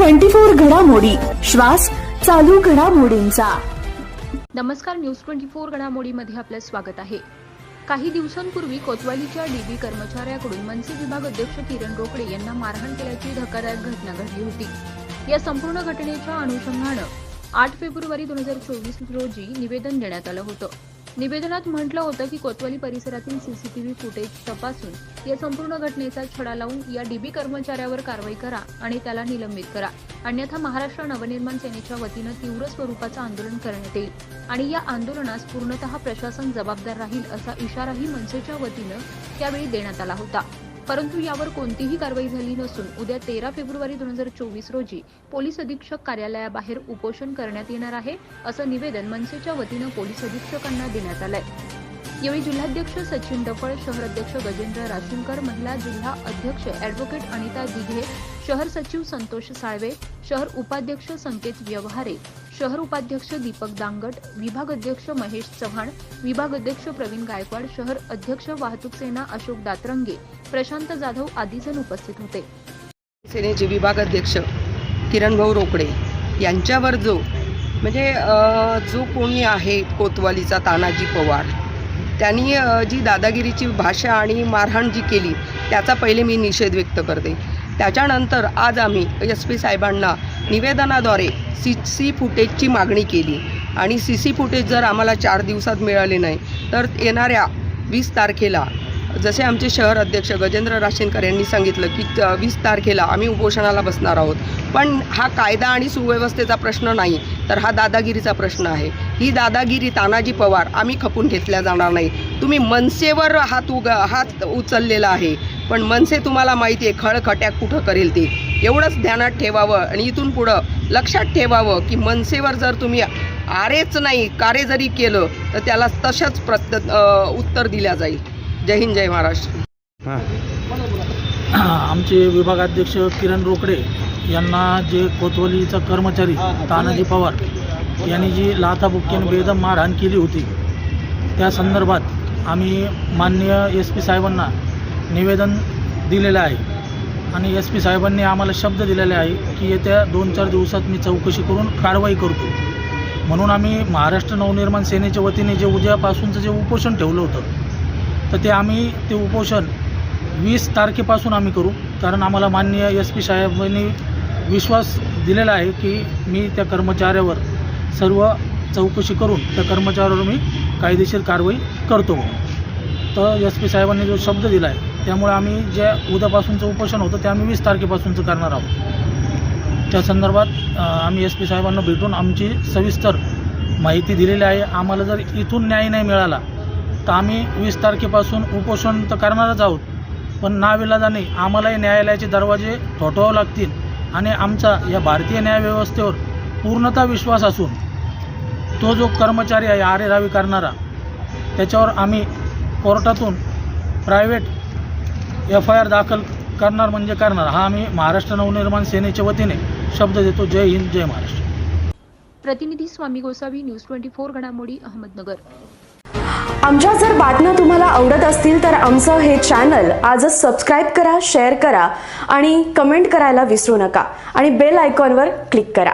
Twenty four घडामोडी. श्वास चालू घडामोडींचा. नमस्कार न्यूज ट्वेंटी फोर घडामोडीमध्ये आपलं स्वागत आहे. काही दिवसांपूर्वी कोतवालीच्या डीबी कर्मचाऱ्याकडून मनसे विभाग अध्यक्ष किरण रोकडे यांना मारहाण केल्याची धक्कादायक घटना घडली होती. या संपूर्ण घटनेच्या अनुषंगानं आठ फेब्रुवारी दोन हजार चोवीस रोजी निवेदन देण्यात आलं होतं. निवेदनात म्हटलं होतं की कोतवाली परिसरातील सीसीटीव्ही फुटेज तपासून या संपूर्ण घटनेचा छडा लावून या डीबी कर्मचाऱ्यावर कारवाई करा आणि त्याला निलंबित करा. अन्यथा महाराष्ट्र नवनिर्माण सेनेच्या वतीनं तीव्र स्वरूपाचं आंदोलन करण्यात येईल आणि या आंदोलनास पूर्णतः प्रशासन जबाबदार राहील असा इशाराही मनसेच्या वतीनं त्यावेळी देण्यात आला होता. परंतु यावर कोणतीही कारवाई झाली नसून उद्या तेरा फेब्रुवारी दोन हजार चोवीस रोजी पोलीस अधीक्षक कार्यालयाबाहेर उपोषण करण्यात येणार आहे असं निवेदन मनसेच्या वतीनं पोलीस अधीक्षकांना देण्यात आलंय. यावेळी जिल्हाध्यक्ष सचिन डफळ शहर अध्यक्ष गजेंद्र राशींकर महिला जिल्हा अध्यक्ष अॅडव्होकेट अनिता दिघे शहर सचिव संतोष साळवे शहर उपाध्यक्ष संकेत व्यवहारे शहर उपाध्यक्ष दीपक दांगट विभाग अध्यक्ष महेश चव्हाण विभाग अध्यक्ष प्रवीण गायकवाड शहर अध्यक्ष वाहतूक सेना अशोक दातरंगे प्रशांत जाधव आदी जण उपस्थित होते. सेनेचे विभाग अध्यक्ष किरणभाऊ रोकडे यांच्यावर जो म्हणजे जो कोणी आहे कोतवालीचा तानाजी पवार त्यांनी जी दादागिरीची भाषा आणि मारहाण जी केली त्याचा पहिले मी निषेध व्यक्त करते. त्याच्यानंतर आज आम्ही एस पी साहेबांना निवेदनाद्वारे सी सी फुटेजची मागणी केली. आणि सी सी फुटेज जर आम्हाला चार दिवसात मिळाले नाही तर येणाऱ्या वीस तारखेला जसे आमचे शहर अध्यक्ष गजेंद्र राशीनकर यांनी सांगितलं की वीस तारखेला आम्ही उपोषणाला बसणार आहोत. पण हा कायदा आणि सुव्यवस्थेचा प्रश्न नाही तर हा दादागिरीचा प्रश्न आहे. ही दादागिरी तानाजी पवार आम्ही खपून घेतल्या जाणार नाही. तुम्ही मनसेवर हात उग हात उचललेला आहे. पण मनसे तुम्हाला माहिती आहे खळखट्याक कुठं करेल ते. एवढंच ध्यानात ठेवावं आणि इथून पुढं लक्षात ठेवावं की मनसेवर जर तुम्ही आरेच नाही कारे जरी केलं तर त्याला तसंच प्रत उत्तर दिल्या जाईल. जय हिंद जय महाराष्ट्र. आमचे विभागाध्यक्ष किरण रोकडे यांना जे कोतवालीचा कर्मचारी तानाजी पवार यांनी जी लाथाबुक्क्याने बेदम मारहाण केली होती त्या संदर्भात आम्ही माननीय एस पी साहेबांना निवेदन दिलेलं आहे. आणि एस पी साहेबांनी आम्हाला शब्द दिलेले आहे की येत्या दोन चार दिवसात मी चौकशी करून कारवाई करतो. म्हणून आम्ही महाराष्ट्र नवनिर्माण सेनेच्या वतीने जे उद्यापासूनचं जे उपोषण ठेवलं होतं तर ते आम्ही ते उपोषण वीस तारखेपासून आम्ही करू. कारण आम्हाला माननीय एस पी साहेबांनी विश्वास दिलेला आहे की मी त्या कर्मचाऱ्यावर सर्व चौकशी करून त्या कर्मचाऱ्यावर मी कायदेशीर कारवाई करतो तर एस पी साहेबांनी जो शब्द दिला आहे त्यामुळे आम्ही जे उद्यापासूनचं उपोषण होतं ते आम्ही वीस तारखेपासूनचं करणार आहोत. त्या संदर्भात आम्ही एस पी साहेबांना भेटून आमची सविस्तर माहिती दिलेली आहे. आम्हाला जर इथून न्याय नाही मिळाला तर आम्ही वीस तारखेपासून उपोषण तर करणारच आहोत. पण नाविलाजाने आम्हालाही न्यायालयाचे दरवाजे ठोठावे लागतील आणि आमचा या भारतीय न्यायव्यवस्थेवर पूर्णतः विश्वास असून तो जो कर्मचारी आहे आरेरावी करणारा त्याच्यावर आम्ही कोर्टातून प्रायव्हेट एफ आय आर दाखल करणार म्हणजे करणार. हा आम्ही महाराष्ट्र नवनिर्माण सेनेच्या वतीने शब्द देतो. जय हिंद जय महाराष्ट्र. प्रतिनिधी Swami Gosavi news twenty four घडामोडी अहमदनगर. आमच्या जर बातम्या तुम्हाला आवडत असतील तर आमचं हे चॅनल आजच सबस्क्राईब करा शेअर करा आणि कमेंट करायला विसरू नका. आणि बेल आयकॉनवर क्लिक करा.